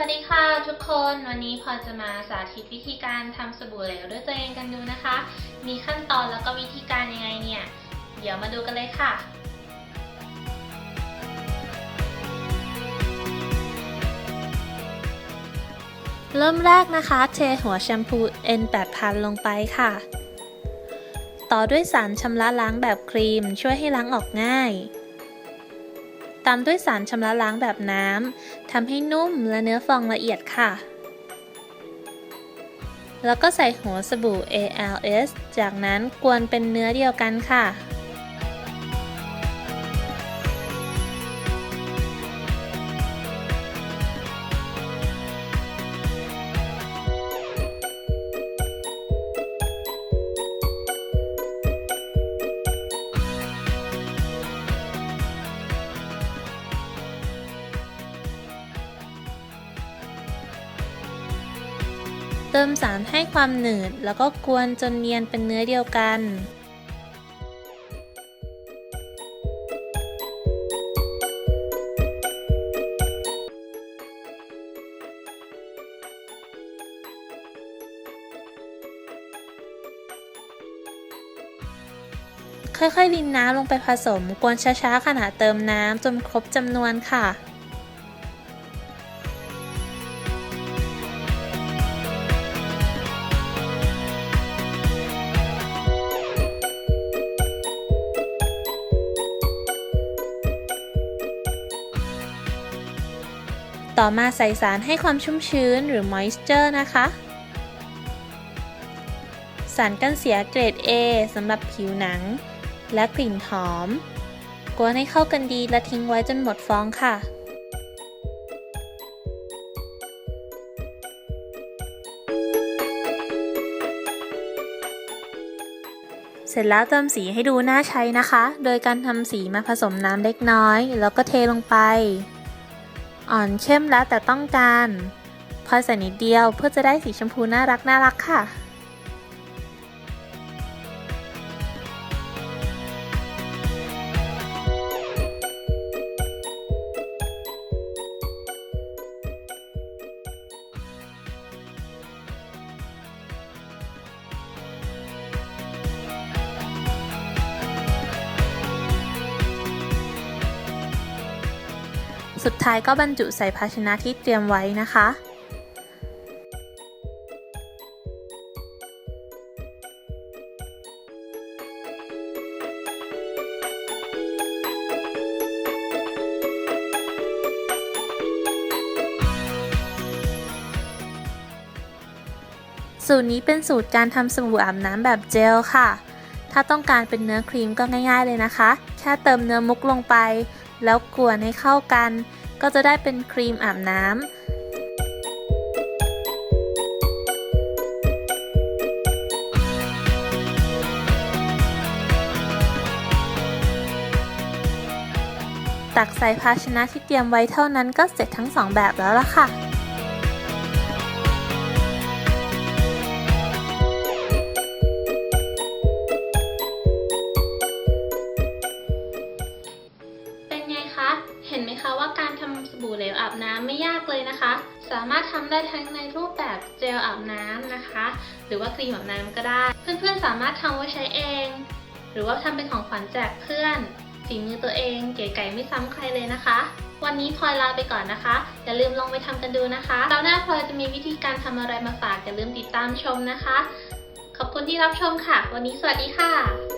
วัสดีค่ะทุกคนวันนี้พอจะมาสาธิตวิธีการทำสบู่เหลวด้วยตัวเองกันดูนะคะ มีขั้นตอนแล้วก็วิธีการยังไงเนี่ย เดี๋ยวมาดูกันเลยค่ะ เริ่มแรกนะคะ เทหัวแชมพู N8000 ลงไปค่ะ ต่อด้วยสารชำระล้างแบบครีม ช่วยให้ล้างออกง่าย ตามด้วยสารชำระล้างแบบน้ำทำให้นุ่มและเนื้อฟองละเอียดค่ะ แล้วก็ใส่หัวสบู่ ALS จากนั้นกวนเป็นเนื้อเดียวกันค่ะ ติมสารให้ความหนืด แล้วก็กวนจนเนียนเป็นเนื้อเดียวกัน ค่อยๆรินน้ำลงไปผสม กวนช้าๆขณะเติมน้ำจนครบจำนวนค่ะ ต่อมาใส่สารให้ความชุ่มชื้นหรือ moisture นะคะ สารกันเสียเกรด A สำหรับผิวหนัง และกลิ่นหอม กวนให้เข้ากันดีและทิ้งไว้จนหมดฟองค่ะเสร็จแล้วเติมสีให้ดูน่าใช้นะคะ โดยการทำสีมาผสมน้ำเล็กน้อย แล้วก็เทลงไป อ่อนเข้มแล้วแต่ต้องการพอใส่นิดเดียวเพื่อจะได้สีชมพูน่ารักน่ารักค่ะ สุดท้ายก็บรรจุใส่ภาชนะที่เตรียมไว้นะคะ สูตรนี้เป็นสูตรการทำสบู่อาบน้ำแบบเจลค่ะถ้าต้องการเป็นเนื้อครีมก็ง่าย ๆ เลยนะคะ แค่เติมเนื้อมุกลงไป แล้วกวนให้เข้ากัน ก็จะได้เป็นครีมอาบน้ำตักใส่ภาชนะที่เตรียมไว้เท่านั้นก็เสร็จทั้งสองแบบแล้วล่ะค่ะ เป็นไงคะ เห็นไหมคะว่าการ บู่เหลวอาบน้ำไม่ยากเลยนะคะ สามารถทำได้ทั้งในรูปแบบเจลอาบน้ำนะคะ หรือว่าครีมอาบน้ำก็ได้ เพื่อนๆสามารถทำไว้ใช้เอง หรือว่าทำเป็นของขวัญแจกเพื่อนฝีมือตัวเองเก๋ไก่ไม่ซ้ำใครเลยนะคะ วันนี้พลอยลาไปก่อนนะคะ อย่าลืมลองไปทำกันดูนะคะแล้วหน้าพลอยจะมีวิธีการทำอะไรมาฝากอย่าลืมติดตามชมนะคะ ขอบคุณที่รับชมค่ะ วันนี้สวัสดีค่ะ